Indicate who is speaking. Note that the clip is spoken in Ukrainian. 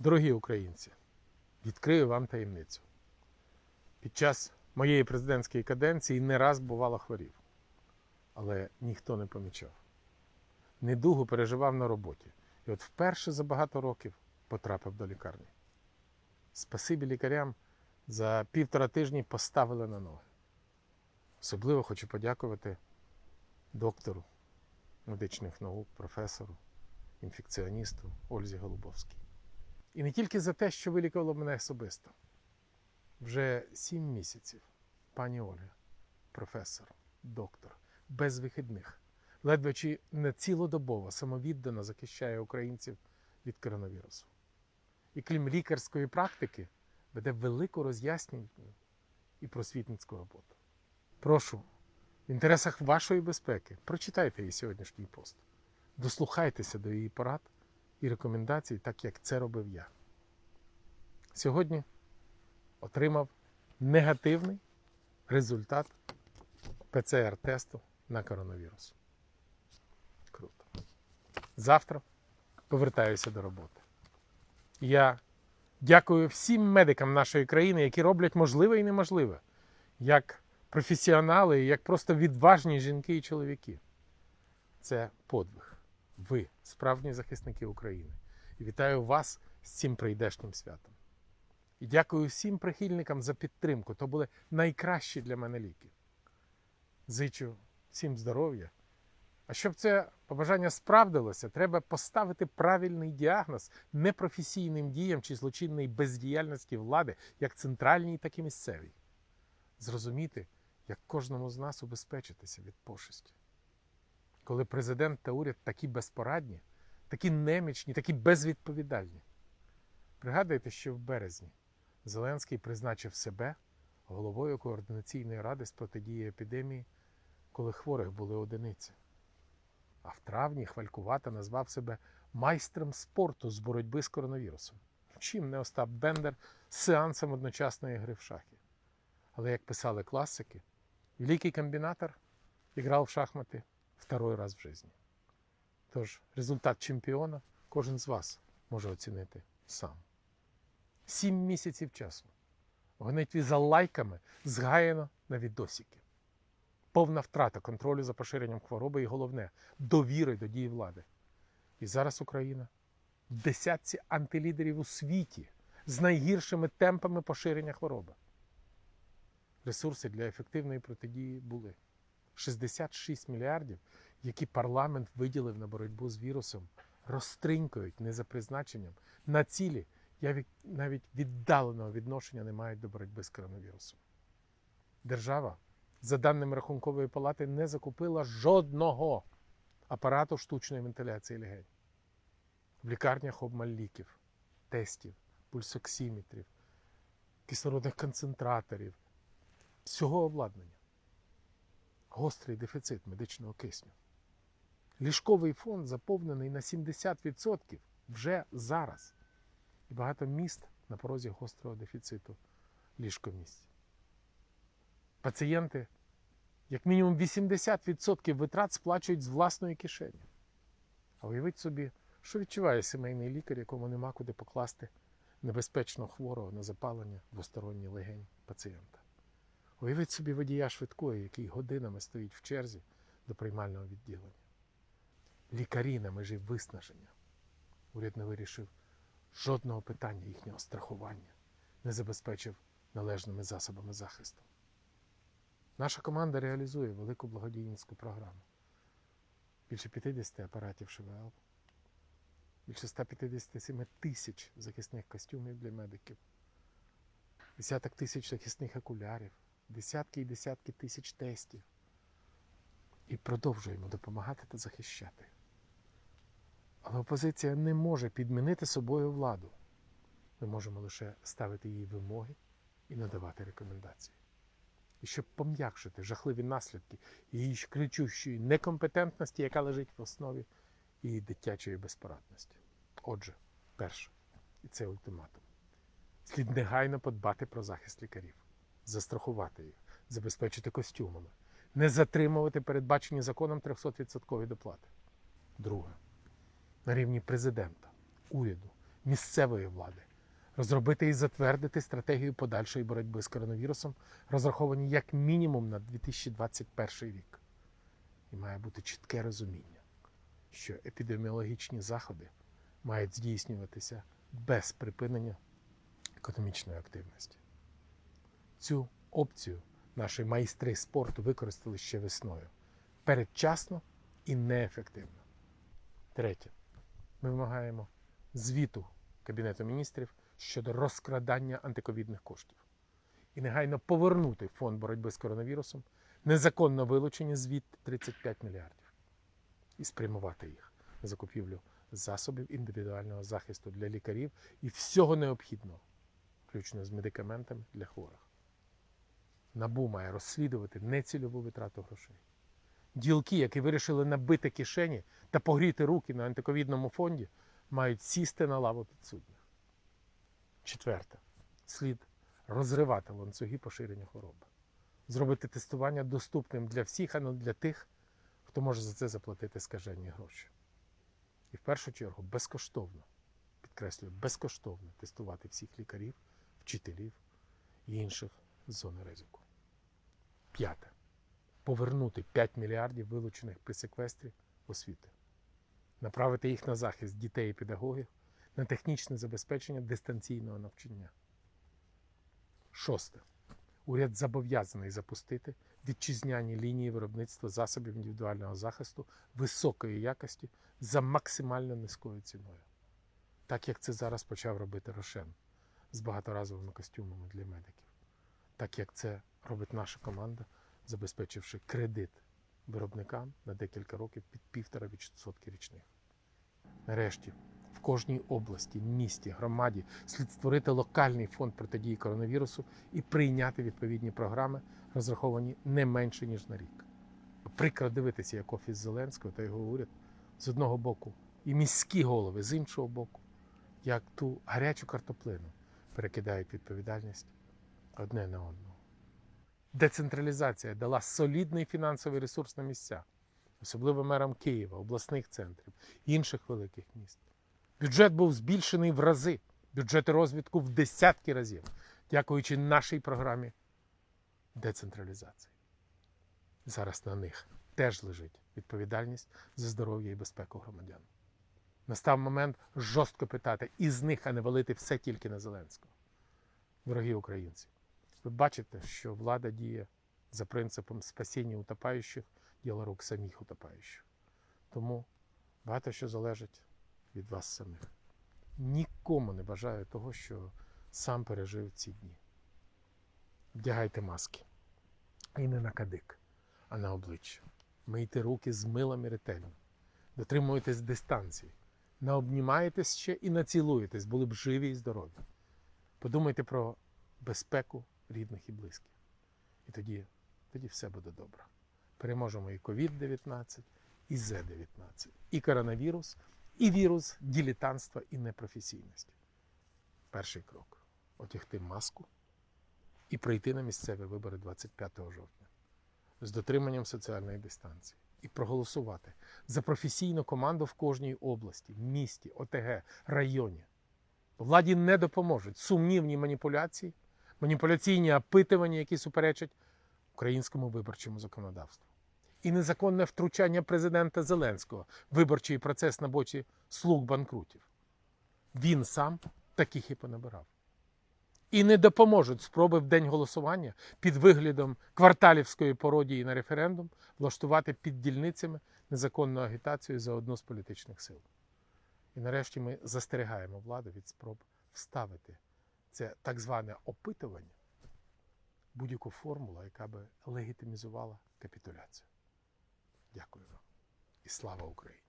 Speaker 1: Дорогі українці, відкрию вам таємницю. Під час моєї президентської каденції не раз бувало хворів, але ніхто не помічав. Недугу переживав на роботі. І от вперше за багато років потрапив до лікарні. Спасибі лікарям за півтора тижні поставили на ноги. Особливо хочу подякувати доктору медичних наук, професору, інфекціоністу Ользі Голубовській. І не тільки за те, що вилікувало мене особисто. Вже сім місяців пані Ольга, професор, доктор, без вихідних, ледве чи не цілодобово самовіддано захищає українців від коронавірусу. І крім лікарської практики, веде велику роз'яснювальну і просвітницьку роботу. Прошу, в інтересах вашої безпеки, прочитайте її сьогоднішній пост. Дослухайтеся до її порад і рекомендацій, так як це робив я. Сьогодні отримав негативний результат ПЦР-тесту на коронавірус. Круто. Завтра повертаюся до роботи. Я дякую всім медикам нашої країни, які роблять можливе і неможливе, як професіонали, як просто відважні жінки і чоловіки. Це подвиг. Ви справжні захисники України. І вітаю вас з цим прийдешнім святом. І дякую всім прихильникам за підтримку. То були найкращі для мене ліки. Зичу всім здоров'я. А щоб це побажання справдилося, треба поставити правильний діагноз непрофесійним діям чи злочинної бездіяльності влади, як центральній, так і місцевій. Зрозуміти, як кожному з нас убезпечитися від пошесті. Коли президент та уряд такі безпорадні, такі немічні, такі безвідповідальні. Пригадуйте, що в березні Зеленський призначив себе головою координаційної ради з протидії епідемії, коли хворих були одиниці. А в травні хвалькувато назвав себе майстром спорту з боротьби з коронавірусом. Чим не Остап Бендер з сеансом одночасної гри в шахи. Але як писали класики, великий комбінатор грав в шахмати второй раз в житті. Тож результат чемпіона кожен з вас може оцінити сам. Сім місяців часу. В гонитві за лайками згаяно на відосики. Повна втрата контролю за поширенням хвороби і головне довіри до дії влади. І зараз Україна в десятці антилідерів у світі з найгіршими темпами поширення хвороби. Ресурси для ефективної протидії були 66 мільярдів, які парламент виділив на боротьбу з вірусом, розтринькають не за призначенням на цілі, я навіть віддаленого відношення не мають до боротьби з коронавірусом. Держава, за даними Рахункової палати, не закупила жодного апарату штучної вентиляції легень. В лікарнях обмаль ліків, тестів, пульсоксиметрів, кислородних концентраторів, всього обладнання. Гострий дефіцит медичного кисню. Ліжковий фонд заповнений на 70% вже зараз. І багато міст на порозі гострого дефіциту ліжкомісць. Пацієнти, як мінімум 80% витрат сплачують з власної кишені. А уявіть собі, що відчуває сімейний лікар, якому нема куди покласти небезпечно хворого на запалення двосторонній легень пацієнта. Уявіть собі водія швидкої, який годинами стоїть в черзі до приймального відділення. Лікарі на межі виснаження. Уряд не вирішив жодного питання їхнього страхування, не забезпечив належними засобами захисту. Наша команда реалізує велику благодійницьку програму. Більше 50 апаратів ШВЛ, більше 157 тисяч захисних костюмів для медиків, десяток тисяч захисних окулярів, десятки і десятки тисяч тестів. І продовжуємо допомагати та захищати. Але опозиція не може підмінити собою владу. Ми можемо лише ставити їй вимоги і надавати рекомендації. І щоб пом'якшити жахливі наслідки її кричущої некомпетентності, яка лежить в основі її дитячої безпорадності. Отже, перше, і це ультиматум. Слід негайно подбати про захист лікарів, застрахувати їх, забезпечити костюмами, не затримувати передбачені законом 300% доплати. Друге, на рівні президента, уряду, місцевої влади розробити і затвердити стратегію подальшої боротьби з коронавірусом, розраховані як мінімум на 2021 рік. І має бути чітке розуміння, що епідеміологічні заходи мають здійснюватися без припинення економічної активності. Цю опцію наші майстри спорту використали ще весною передчасно і неефективно. Третє. Ми вимагаємо звіту Кабінету міністрів щодо розкрадання антиковідних коштів і негайно повернути фонд боротьби з коронавірусом незаконно вилучені звідти 35 мільярдів і спрямувати їх на закупівлю засобів індивідуального захисту для лікарів і всього необхідного, включно з медикаментами для хворих. НАБУ має розслідувати нецільову витрату грошей. Ділки, які вирішили набити кишені та погріти руки на антиковідному фонді, мають сісти на лаву підсудних. Четверте. Слід розривати ланцюги поширення хвороби. Зробити тестування доступним для всіх, а не для тих, хто може за це заплатити скажені гроші. І в першу чергу безкоштовно, підкреслюю, безкоштовно тестувати всіх лікарів, вчителів і інших з зони ризику. П'яте. Повернути 5 мільярдів вилучених при секвестрі освіти. Направити їх на захист дітей і педагогів, на технічне забезпечення дистанційного навчання. Шосте. Уряд зобов'язаний запустити вітчизняні лінії виробництва засобів індивідуального захисту високої якості за максимально низькою ціною. Так як це зараз почав робити Рошен з багаторазовими костюмами для медиків. Так як це робить наша команда, забезпечивши кредит виробникам на декілька років під півтора відсотки річних. Нарешті, в кожній області, місті, громаді слід створити локальний фонд протидії коронавірусу і прийняти відповідні програми, розраховані не менше ніж на рік. Прикро дивитися, як офіс Зеленського та його уряд з одного боку, і міські голови з іншого боку, як ту гарячу картоплину перекидають відповідальність одне на одного. Децентралізація дала солідний фінансовий ресурс на місця, особливо мерам Києва, обласних центрів, інших великих міст. Бюджет був збільшений в рази, бюджети розвитку в десятки разів, дякуючи нашій програмі децентралізації. Зараз на них теж лежить відповідальність за здоров'я і безпеку громадян. Настав момент жорстко питати із них, а не валити все тільки на Зеленського. Дорогі українці, ви бачите, що влада діє за принципом спасіння утопаючих, діло рук самих утопаючих. Тому багато що залежить від вас самих. Нікому не бажаю того, що сам пережив ці дні. Вдягайте маски. І не на кадик, а на обличчя. Мийте руки з милом і ретельно. Дотримуйтесь дистанції. Не обнімаєтесь ще і націлуєтесь, були б живі і здорові. Подумайте про безпеку рідних і близьких. І тоді, тоді все буде добре. Переможемо і COVID-19, і Z-19, і коронавірус, і вірус ділітанства і непрофесійності. Перший крок одягти маску і прийти на місцеві вибори 25 жовтня з дотриманням соціальної дистанції і проголосувати за професійну команду в кожній області, місті, ОТГ, районі. Владі не допоможуть сумнівні маніпуляції, маніпуляційні опитування, які суперечать українському виборчому законодавству. І незаконне втручання президента Зеленського в виборчий процес на боці слуг банкрутів. Він сам таких і понабирав. І не допоможуть спроби в день голосування під виглядом кварталівської пародії на референдум влаштувати під дільницями незаконну агітацію за одну з політичних сил. І нарешті ми застерігаємо владу від спроб вставити це так зване опитування будь-яку формулу, яка би легітимізувала капітуляцію. Дякую вам і слава Україні!